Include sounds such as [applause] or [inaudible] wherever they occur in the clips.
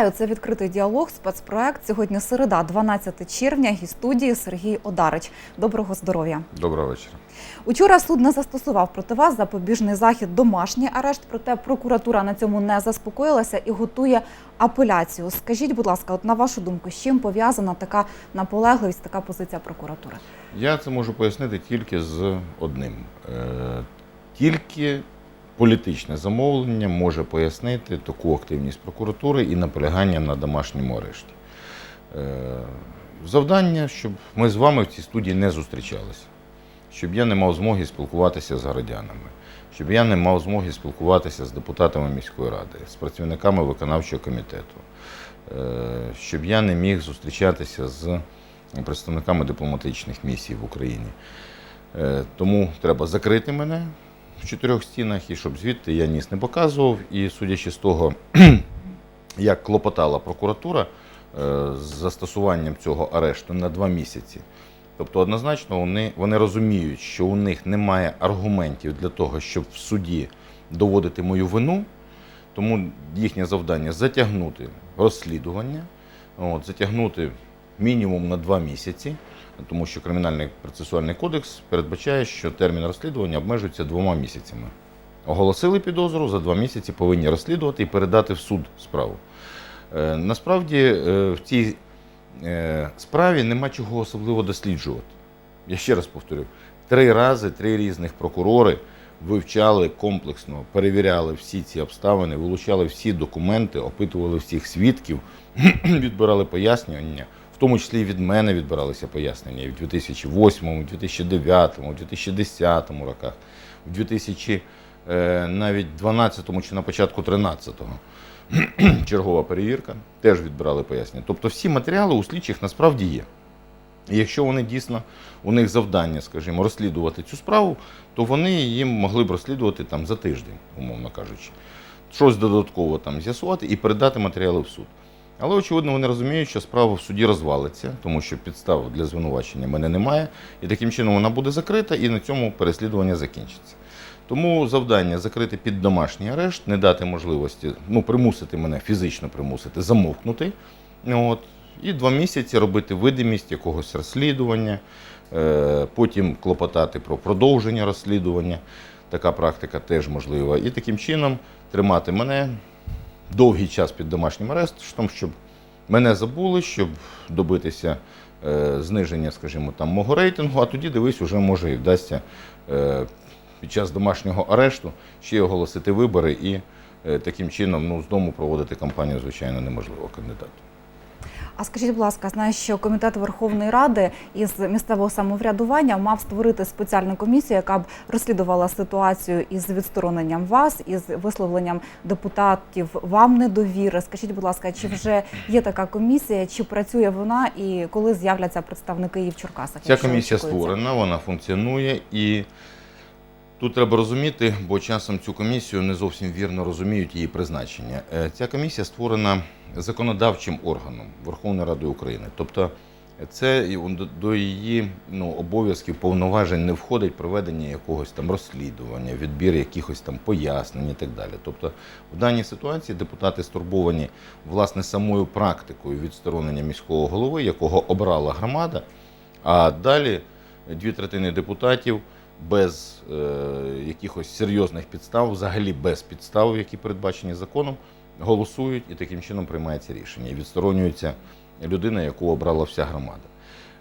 Нагадаю, це відкритий діалог, спецпроект. Сьогодні середа, 12 червня. І студії Сергій Одарич. Доброго здоров'я. Доброго вечора. Учора суд не застосував проти вас запобіжний захід, домашній арешт. Проте прокуратура на цьому не заспокоїлася і готує апеляцію. Скажіть, будь ласка, от на вашу думку, з чим пов'язана така наполегливість, така позиція прокуратури? Я це можу пояснити тільки з одним. Е, Тільки політичне замовлення може пояснити таку активність прокуратури і наполягання на домашньому арешті. Е, Завдання, щоб ми з вами в цій студії не зустрічалися, щоб я не мав змоги спілкуватися з городянами, щоб я не мав змоги спілкуватися з депутатами міської ради, з працівниками виконавчого комітету, е, щоб я не міг зустрічатися з представниками дипломатичних місій в Україні. Е, Тому треба закрити мене в чотирьох стінах, і щоб звідти я ніс не показував. І судячи з того, [clears throat] як клопотала прокуратура е, з застосуванням цього арешту на два місяці. Тобто, однозначно, вони, вони розуміють, що у них немає аргументів для того, щоб в суді доводити мою вину. Тому їхнє завдання затягнути розслідування, от, затягнути мінімум на два місяці, тому що Кримінальний процесуальний кодекс передбачає, що термін розслідування обмежується двома місяцями. Оголосили підозру, за два місяці повинні розслідувати і передати в суд справу. Е, Насправді е, в цій е, справі нема чого особливо досліджувати. Я ще раз повторю: три рази три різних прокурори вивчали комплексно, перевіряли всі ці обставини, вилучали всі документи, опитували всіх свідків, [clears throat] відбирали пояснення, тому числі і від мене відбиралися пояснення і в 2008, 2009, 2010 роках, в 2000 е, навіть 12 чи на початку 13-го. [clears throat] Чергова перевірка, теж відбирали пояснення. Тобто всі матеріали у слідчих насправді є. І якщо вони дійсно, у них завдання, скажімо, розслідувати цю справу, то вони їм могли б розслідувати там за тиждень, умовно кажучи. Щось додатково там з'ясувати і передати матеріали в суд. Але, очевидно, вони розуміють, що справа в суді розвалиться, тому що підстав для звинувачення мене немає, і таким чином вона буде закрита, і на цьому переслідування закінчиться. Тому завдання закрити під домашній арешт, не дати можливості, ну, примусити мене, фізично примусити, замовкнути. От, і два місяці робити видимість якогось розслідування, е, потім клопотати про продовження розслідування. Така практика теж можлива. І таким чином тримати мене довгий час під домашнім арештом, щоб мене забули, щоб добитися е, зниження, скажімо, там, мого рейтингу, а тоді дивись, уже може і вдасться е, під час домашнього арешту ще оголосити вибори і е, таким чином ну, з дому проводити кампанію, звичайно, неможливо кандидату. А скажіть, будь ласка, знаю, що комітет Верховної Ради із місцевого самоврядування мав створити спеціальну комісію, яка б розслідувала ситуацію із відстороненням вас, із висловленням депутатів вам недовіри. Скажіть, будь ласка, чи вже є така комісія, чи працює вона, і коли з'являться представники її в Черкасах? Ця комісія створена, вона функціонує і. Тут треба розуміти, бо часом цю комісію не зовсім вірно розуміють її призначення. Е, Ця комісія створена законодавчим органом Верховної Ради України. Тобто це до- до її ну, обов'язків повноважень не входить проведення якогось там розслідування, відбір якихось там пояснень і так далі. Тобто в даній ситуації депутати стурбовані власне самою практикою відсторонення міського голови, якого обрала громада, а далі дві третини депутатів без е, якихось серйозних підстав, взагалі без підстав, які передбачені законом, голосують і таким чином приймається рішення. І відсторонюється людина, яку обрала вся громада.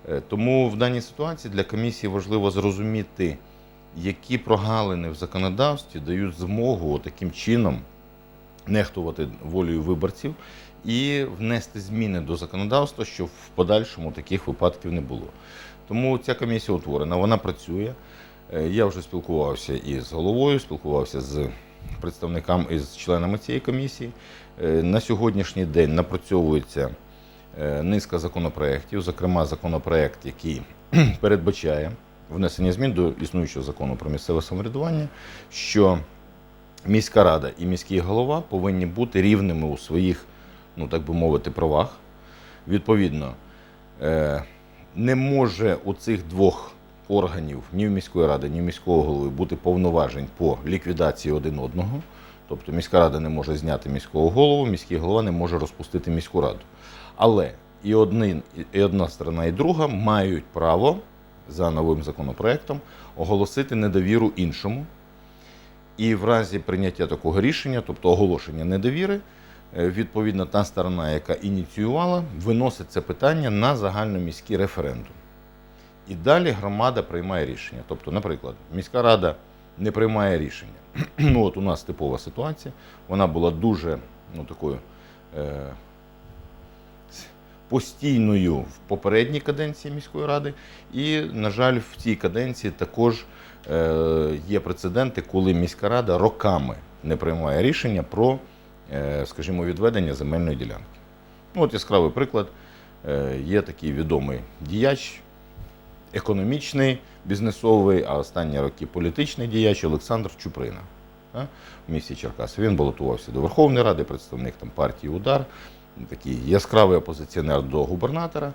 Е, тому в даній ситуації для комісії важливо зрозуміти, які прогалини в законодавстві дають змогу таким чином нехтувати волею виборців і внести зміни до законодавства, щоб в подальшому таких випадків не було. Тому ця комісія утворена, вона працює. Е, Я вже спілкувався із головою, спілкувався з представниками і з членами цієї комісії. Е, На сьогоднішній день напрацьовується е, низка законопроєктів, зокрема законопроєкт, який [clears throat] передбачає внесення змін до існуючого закону про місцеве самоврядування, що міська рада і міський голова повинні бути рівними у своїх, ну так би мовити, правах. Відповідно, не може у цих двох органів ні в міської ради, ні в міського голови бути повноважень по ліквідації один одного. Тобто міська рада не може зняти міського голову, міський голова не може розпустити міську раду. Але і, один, і одна сторона, і друга мають право за новим законопроектом оголосити недовіру іншому. І в разі прийняття такого рішення, тобто оголошення недовіри, е, відповідно та сторона, яка ініціювала, виносить це питання на загальноміський референдум. І далі громада приймає рішення. Тобто, наприклад, міська рада не приймає рішення. [clears throat] Ну, от у нас типова ситуація. Вона була дуже ну, такою е, постійною в попередній каденції міської ради. І, на жаль, в цій каденції також е, є прецеденти, коли міська рада роками не приймає рішення про, е, скажімо, відведення земельної ділянки. Ну, от яскравий приклад. Е, є такий відомий діяч, економічний, бізнесовий, а останні роки політичний діяч Олександр Чуприна да, в місті Черкаси. Він балотувався до Верховної Ради, представник там, партії Удар, такий яскравий опозиціонер до губернатора.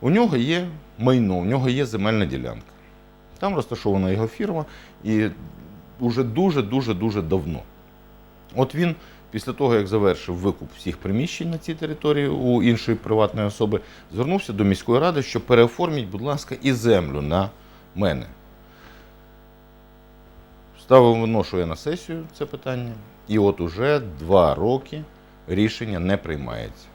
У нього є майно, у нього є земельна ділянка. Там розташована його фірма, і вже дуже-дуже дуже давно. От він після того, як завершив викуп всіх приміщень на цій території у іншої приватної особи, звернувся до міської ради, що переоформіть, будь ласка, і землю на мене. Ставив виношує на сесію це питання, і от уже два роки рішення не приймається.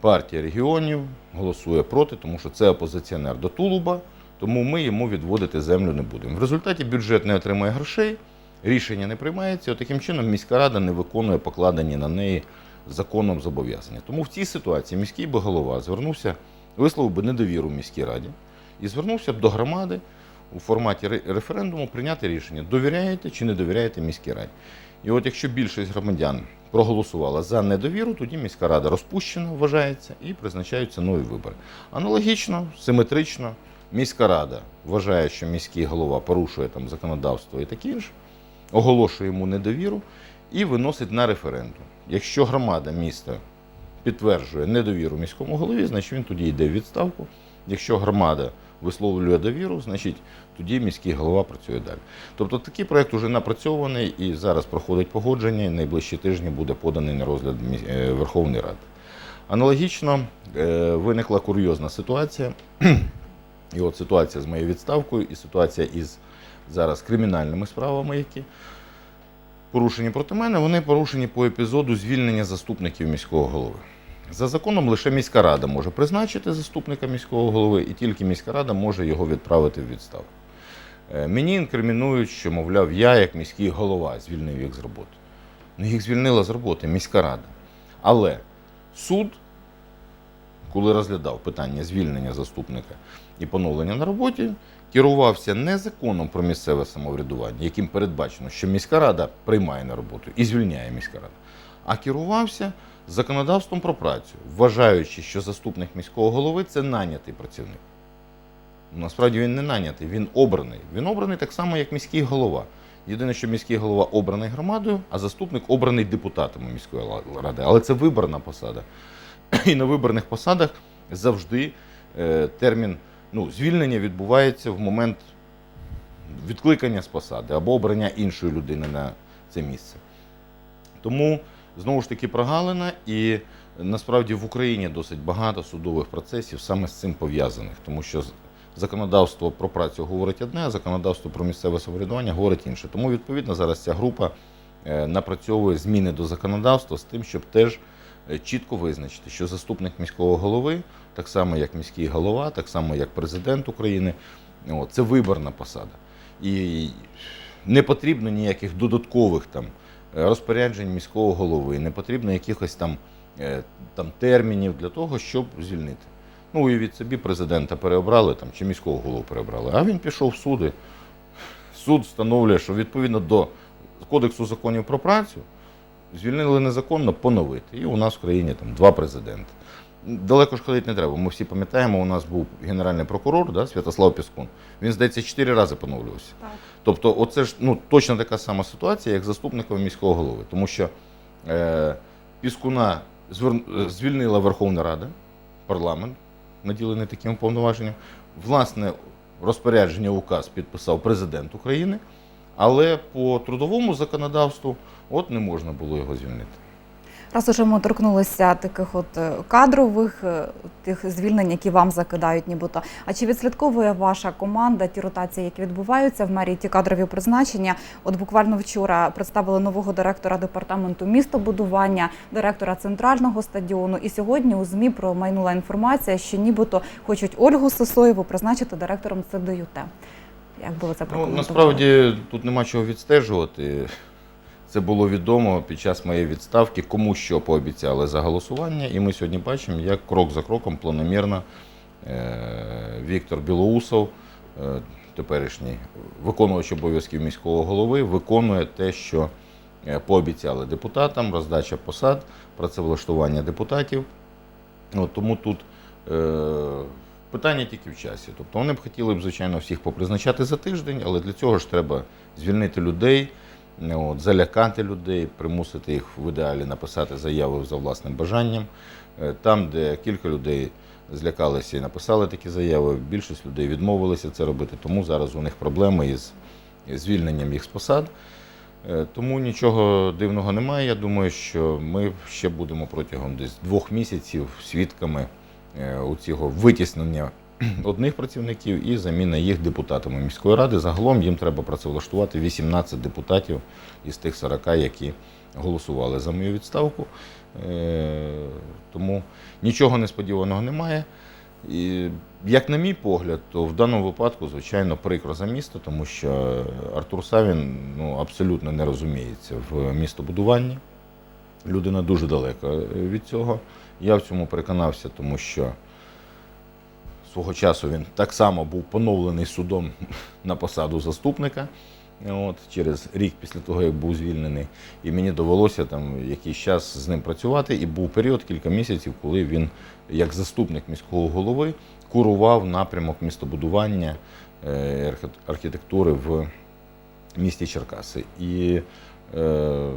Партія регіонів голосує проти, тому що це опозиціонер до Тулуба, тому ми йому відводити землю не будемо. В результаті бюджет не отримає грошей, рішення не приймається. Таким чином міська рада не виконує покладені на неї законом зобов'язання. Тому в цій ситуації міський би голова звернувся, висловив би недовіру міській раді і звернувся б до громади у форматі референдуму прийняти рішення, довіряєте чи не довіряєте міській раді. І от якщо більшість громадян проголосувала за недовіру, тоді міська рада розпущена, вважається, і призначаються нові вибори. Аналогічно, симетрично, міська рада вважає, що міський голова порушує там законодавство і таке інше, оголошує йому недовіру і виносить на референдум. Якщо громада міста підтверджує недовіру міському голові, значить він тоді йде в відставку. Якщо громада висловлює довіру, значить тоді міський голова працює далі. Тобто такий проект вже напрацьований і зараз проходить погодження, і найближчі тижні буде поданий на розгляд е, Верховної Ради. Аналогічно е, виникла курйозна ситуація. [clears throat] І от ситуація з моєю відставкою, і ситуація із зараз кримінальними справами, які порушені проти мене, вони порушені по епізоду звільнення заступників міського голови. За законом лише міська рада може призначити заступника міського голови, і тільки міська рада може його відправити в відставку. Е, Мені інкримінують, що, мовляв, я, як міський голова, звільнив їх з роботи. Ну, їх звільнила з роботи міська рада. Але суд, коли розглядав питання звільнення заступника і поновлення на роботі, керувався не законом про місцеве самоврядування, яким передбачено, що міська рада приймає на роботу і звільняє міська рада, а керувався законодавством про працю, вважаючи, що заступник міського голови це нанятий працівник. Насправді він не нанятий, він обраний. Він обраний так само, як міський голова. Єдине, що міський голова обраний громадою, а заступник обраний депутатами міської ради. Але це виборна посада. І на виборних посадах завжди е, термін ну, звільнення відбувається в момент відкликання з посади або обрання іншої людини на це місце. Тому знову ж таки прогалина, і насправді в Україні досить багато судових процесів саме з цим пов'язаних, тому що законодавство про працю говорить одне, а законодавство про місцеве самоврядування говорить інше. Тому відповідно зараз ця група е, напрацьовує зміни до законодавства з тим, щоб теж чітко визначити, що заступник міського голови, так само як міський голова, так само як президент України, це виборна посада. І не потрібно ніяких додаткових там е, розпоряджень міського голови, не потрібно якихось там, е, там термінів для того, щоб звільнити. Ну, уявіть собі, президента переобрали там, чи міського голову переобрали, а він пішов в суди. Суд встановлює, що відповідно до Кодексу законів про працю звільнили незаконно поновити. І у нас в країні там два президенти. Далеко ж ходити не треба. Ми всі пам'ятаємо, у нас був генеральний прокурор да, Святослав Піскун. Він, здається, чотири рази поновлювався. Так. Тобто, оце ж ну, точно така сама ситуація, як заступником міського голови. Тому що е, Піскуна звер- звільнила Верховна Рада, парламент, наділений таким повноваженням. Власне, розпорядження указ підписав президент України, Але по трудовому законодавству от не можна було його звільнити. Раз уже ми торкнулися таких от е, кадрових е, тих звільнень, які вам закидають, нібито. А чи відслідковує ваша команда ті ротації, які відбуваються в мерії, ті кадрові призначення? От буквально вчора представили нового директора департаменту містобудування, директора центрального стадіону. І сьогодні у змі промайнула інформація, що нібито хочуть Ольгу Сосоєву призначити директором ЦДЮТ. Як ви це Ну, насправді тут нема чого відстежувати. Це було відомо під час моєї відставки, кому що пообіцяли за голосування. І ми сьогодні бачимо, як крок за кроком планомірно е, Віктор Білоусов, е, теперішній виконувач обов'язків міського голови, виконує те, що е, пообіцяли депутатам, роздача посад, працевлаштування депутатів. От, тому тут питання тільки в часі. Тобто вони б хотіли б, звичайно, всіх попризначати за тиждень, але для цього ж треба звільнити людей, от, залякати людей, примусити їх в ідеалі написати заяву за власним бажанням. Е, Там, де кілька людей злякалися і написали такі заяви, більшість людей відмовилися це робити, тому зараз у них проблеми із звільненням їх з посад. Е, Тому нічого дивного немає. Я думаю, що ми ще будемо протягом десь двох місяців свідками е, у цього витіснення [clears throat] одних працівників і заміни їх депутатами міської ради. Загалом їм треба працевлаштувати 18 депутатів із тих 40, які голосували за мою відставку. Е, Тому нічого несподіваного немає. І як на мій погляд, то в даному випадку, звичайно, прикро за місто, тому що Артур Савін ну, абсолютно не розуміється в містобудуванні. Людина дуже далека від цього. Я в цьому переконався, тому що свого часу він так само був поновлений судом на посаду заступника. От, через рік після того, як був звільнений, і мені довелося там якийсь час з ним працювати. І був період кілька місяців, коли він, як заступник міського голови, курував напрямок містобудування е, архітектури в місті Черкаси. І, е,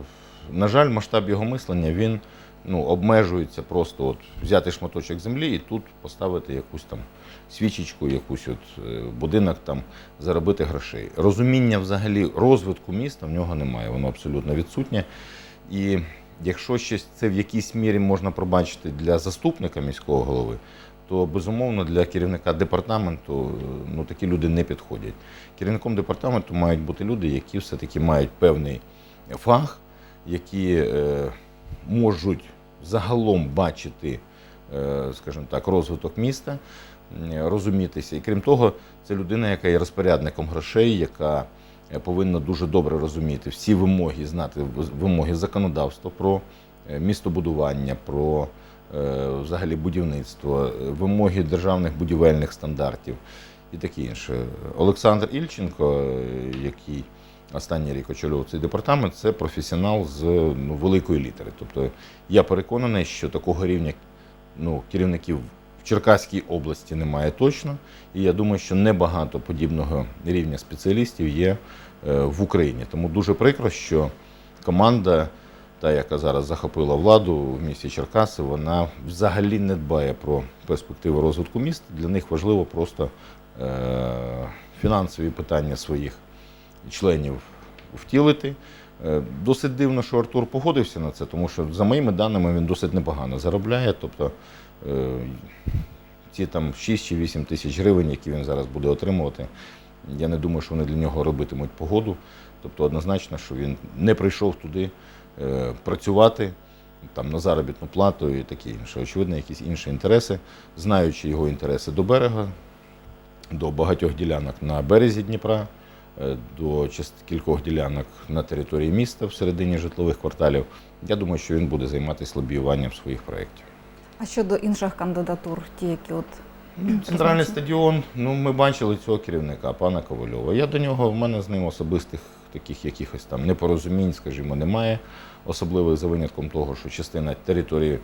на жаль, масштаб його мислення він ну, обмежується просто от взяти шматочок землі і тут поставити якусь там свічечку, якусь от е, будинок там, заробити грошей. Розуміння взагалі розвитку міста в нього немає, воно абсолютно відсутнє. І якщо щось це в якійсь мірі можна пробачити для заступника міського голови, то безумовно для керівника департаменту е, ну, такі люди не підходять. Керівником департаменту мають бути люди, які все-таки мають певний фах, які е, можуть загалом бачити, е, скажімо так, розвиток міста, розумітися. І крім того, це людина, яка є розпорядником грошей, яка е, повинна дуже добре розуміти всі вимоги, знати вимоги законодавства про е, містобудування, про взагалі будівництво, вимоги державних будівельних стандартів і таке інше. Олександр Ільченко, який останній рік очолював цей департамент, це професіонал з ну, великої літери. Тобто я переконаний, що такого рівня ну, керівників в Черкаській області немає точно. І я думаю, що небагато подібного рівня спеціалістів є е, в Україні. Тому дуже прикро, що команда, та, яка зараз захопила владу в місті Черкаси, вона взагалі не дбає про перспективи розвитку міста. Для них важливо просто е- фінансові питання своїх членів втілити. Е, Досить дивно, що Артур погодився на це, тому що, за моїми даними, він досить непогано заробляє. Тобто е, ці там 6 чи 8 тисяч гривень, які він зараз буде отримувати, я не думаю, що вони для нього робитимуть погоду. Тобто однозначно, що він не прийшов туди е, працювати там, на заробітну плату і таке інше. Очевидно, якісь інші інтереси, знаючи його інтереси до берега, до багатьох ділянок на березі Дніпра, до кількох ділянок на території міста всередині житлових кварталів. Я думаю, що він буде займатися лобіюванням своїх проєктів. А щодо інших кандидатур, ті, які от Центральний стадіон, ну ми бачили цього керівника, пана Ковальова. Я до нього, в мене з ним особистих таких якихось там непорозумінь, скажімо, немає. Особливо за винятком того, що частина території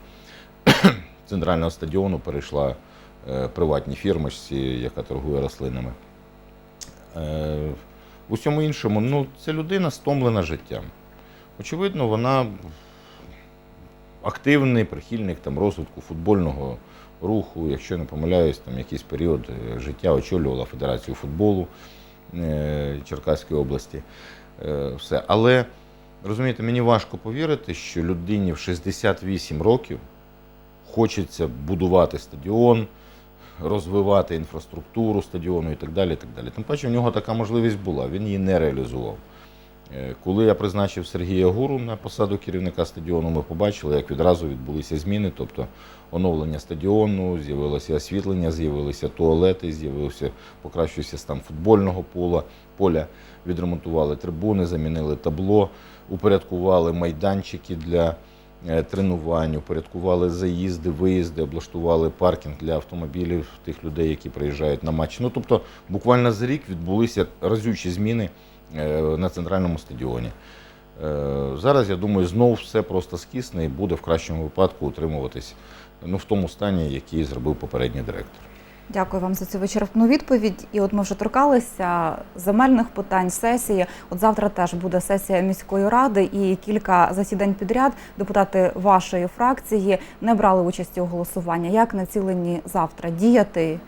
[clears throat] центрального стадіону перейшла е, приватній фірмочці, яка торгує рослинами. В усьому іншому, ну, це людина стомлена життям. Очевидно, вона активний прихильник там, розвитку футбольного руху. Якщо я не помиляюсь, там якийсь період е, життя очолювала Федерацію футболу е, Черкаської області. е, все. Але розумієте, мені важко повірити, що людині в 68 років хочеться будувати стадіон, розвивати інфраструктуру стадіону і так далі. І так далі. Тим паче, в нього така можливість була, він її не реалізував. Е, Коли я призначив Сергія Гуру на посаду керівника стадіону, ми побачили, як відразу відбулися зміни, тобто оновлення стадіону, з'явилося освітлення, з'явилися туалети, з'явився покращився стан футбольного поля, поля, відремонтували трибуни, замінили табло, упорядкували майданчики для тренувань, упорядкували заїзди, виїзди, облаштували паркінг для автомобілів тих людей, які приїжджають на матч. Ну тобто, буквально за рік відбулися разючі зміни е, на центральному стадіоні. Е, Зараз, я думаю, знов все просто скисне і буде в кращому випадку утримуватись ну, в тому стані, який зробив попередній директор. Дякую вам за цю вичерпну відповідь. І от ми вже торкалися земельних питань, сесії. От завтра теж буде сесія міської ради, і кілька засідань підряд депутати вашої фракції не брали участі у голосуванні. Як націлені завтра діяти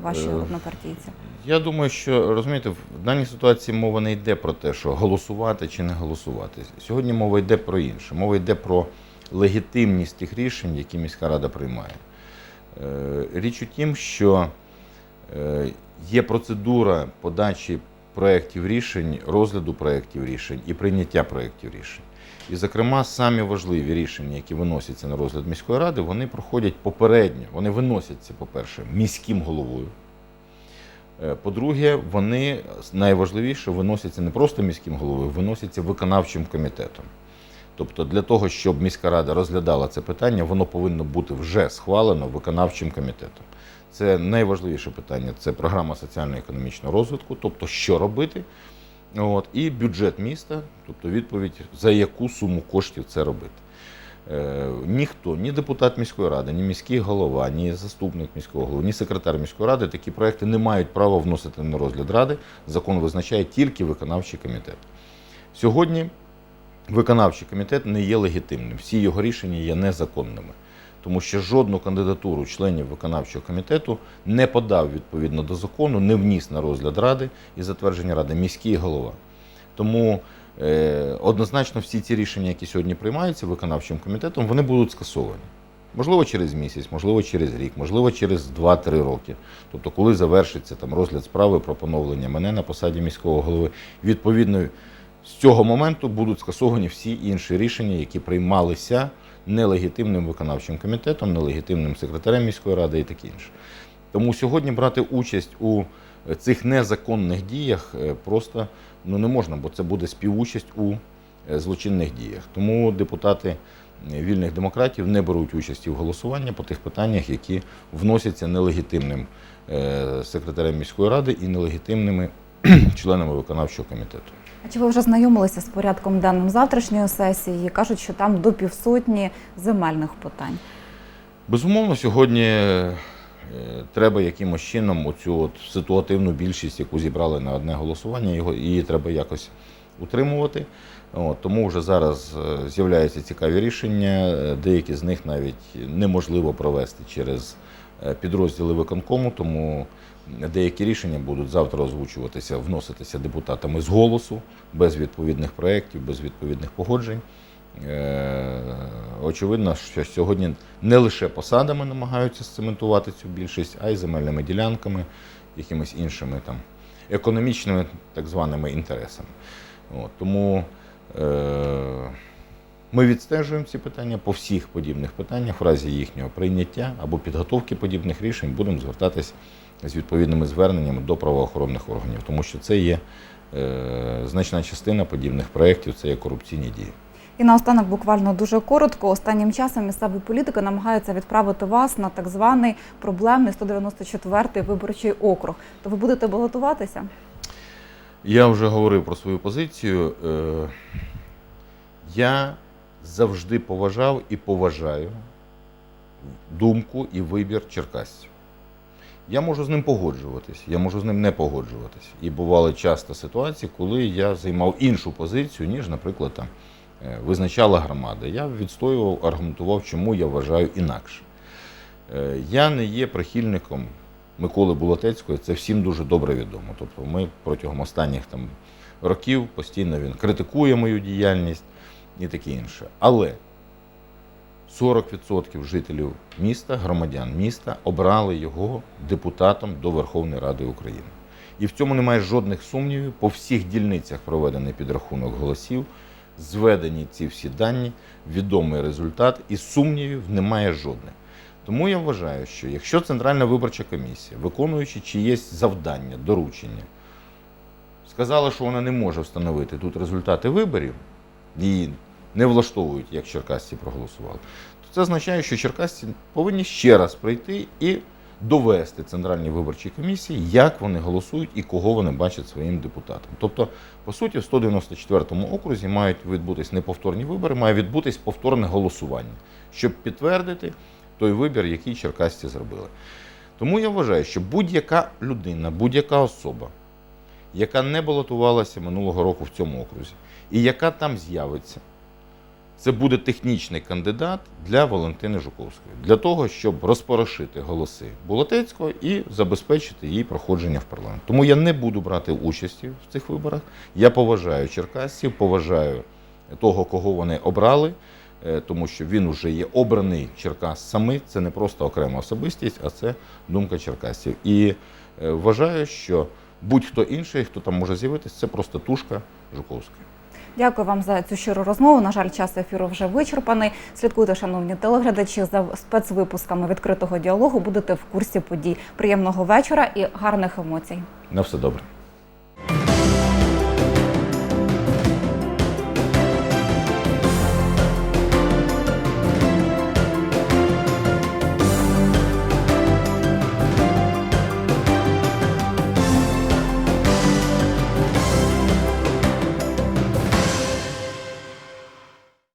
ваші Е, однопартійці? Я думаю, що розумієте, в даній ситуації мова не йде про те, що голосувати чи не голосувати. Сьогодні мова йде про інше. Мова йде про легітимність тих рішень, які міська рада приймає. Е, Річ у тім, що е, є процедура подачі проєктів рішень, розгляду проєктів рішень і прийняття проєктів рішень. І, зокрема, самі важливі рішення, які виносяться на розгляд міської ради, вони проходять попередньо. Вони виносяться, по-перше, міським головою. Е, По-друге, вони найважливіше виносяться не просто міським головою, виносяться виконавчим комітетом. Тобто, для того, щоб міська рада розглядала це питання, воно повинно бути вже схвалено виконавчим комітетом. Це найважливіше питання це програма соціально-економічного розвитку, тобто що робити, От, і бюджет міста, тобто відповідь, за яку суму коштів це робити. Е, ніхто, ні депутат міської ради, ні міський голова, ні заступник міського голови, ні секретар міської ради такі проекти не мають права вносити на розгляд ради. Закон визначає тільки виконавчий комітет. Сьогодні виконавчий комітет не є легітимним. Всі його рішення є незаконними. Тому що жодну кандидатуру членів виконавчого комітету не подав відповідно до закону, не вніс на розгляд ради і затвердження ради міський голова. Тому е, однозначно всі ці рішення, які сьогодні приймаються виконавчим комітетом, вони будуть скасовані. Можливо, через місяць, можливо, через рік, можливо, через 2-3 роки. Тобто, коли завершиться там розгляд справи про поновлення мене на посаді міського голови, відповідно з цього моменту будуть скасовані всі інші рішення, які приймалися нелегітимним виконавчим комітетом, нелегітимним секретарем міської ради і таке інше. Тому сьогодні брати участь у е, цих незаконних діях е, просто ну, не можна, бо це буде співучасть у е, злочинних діях. Тому депутати вільних демократів не беруть участі в голосуванні по тих питаннях, які вносяться нелегітимним секретарем міської ради і нелегітимними [clears throat] членами виконавчого комітету. А чи ви вже знайомилися з порядком денним завтрашньої сесії? Кажуть, що там до півсотні земельних питань. Безумовно, сьогодні е, треба якимось чином оцю от ситуативну більшість, яку зібрали на одне голосування, його, її треба якось утримувати. От, тому вже зараз е, з'являються цікаві рішення. Е, Деякі з них навіть неможливо провести через підрозділи виконкому, тому деякі рішення будуть завтра озвучуватися, вноситися депутатами з голосу, без відповідних проєктів, без відповідних погоджень. Е, Очевидно, що сьогодні не лише посадами намагаються сцементувати цю більшість, а й земельними ділянками, якимись іншими там економічними так званими інтересами. От, тому е, ми відстежуємо ці питання по всіх подібних питаннях в разі їхнього прийняття або підготовки подібних рішень будемо звертатись з відповідними зверненнями до правоохоронних органів, тому що це є е, значна частина подібних проєктів, це є корупційні дії. І наостанок буквально дуже коротко. Останнім часом місцеві політики намагаються відправити вас на так званий проблемний 194-й виборчий округ. То ви будете балотуватися? Я вже говорив про свою позицію. Е, Я завжди поважав і поважаю думку і вибір черкасців. Я можу з ним погоджуватись, я можу з ним не погоджуватись. І бували часто ситуації, коли я займав іншу позицію, ніж, наприклад, там е, визначала громада. Я відстоював, аргументував, чому я вважаю інакше. Е, Я не є прихильником Миколи Булатецького, це всім дуже добре відомо. Тобто ми протягом останніх там років постійно він критикує мою діяльність і таке інше. Але 40% жителів міста, громадян міста обрали його депутатом до Верховної Ради України. І в цьому немає жодних сумнівів. По всіх дільницях проведений підрахунок голосів, зведені ці всі дані, відомий результат, і сумнівів немає жодних. Тому я вважаю, що якщо Центральна виборча комісія, виконуючи чиєсь завдання, доручення, сказала, що вона не може встановити тут результати виборів, її не влаштовують, як черкасці проголосували, то це означає, що черкасці повинні ще раз прийти і довести Центральній виборчій комісії, як вони голосують і кого вони бачать своїм депутатом. Тобто, по суті, в 194 окрузі мають відбутись не повторні вибори, має відбутись повторне голосування, щоб підтвердити той вибір, який черкасці зробили. Тому я вважаю, що будь-яка людина, будь-яка особа, яка не балотувалася минулого року в цьому окрузі, і яка там з'явиться, це буде технічний кандидат для Валентини Жуковської, для того, щоб розпорошити голоси Булатецького і забезпечити її проходження в парламент. Тому я не буду брати участі в цих виборах. Я поважаю черкасців, поважаю того, кого вони обрали, е, тому що він вже є обраний Черкас самий. Це не просто окрема особистість, а це думка черкасців. І е, вважаю, що будь-хто інший, хто там може з'явитися, це просто тушка Жуковської. Дякую вам за цю щиру розмову. На жаль, час ефіру вже вичерпаний. Слідкуйте, шановні телеглядачі, за спецвипусками відкритого діалогу. Будете в курсі подій. Приємного вечора і гарних емоцій. На все добре.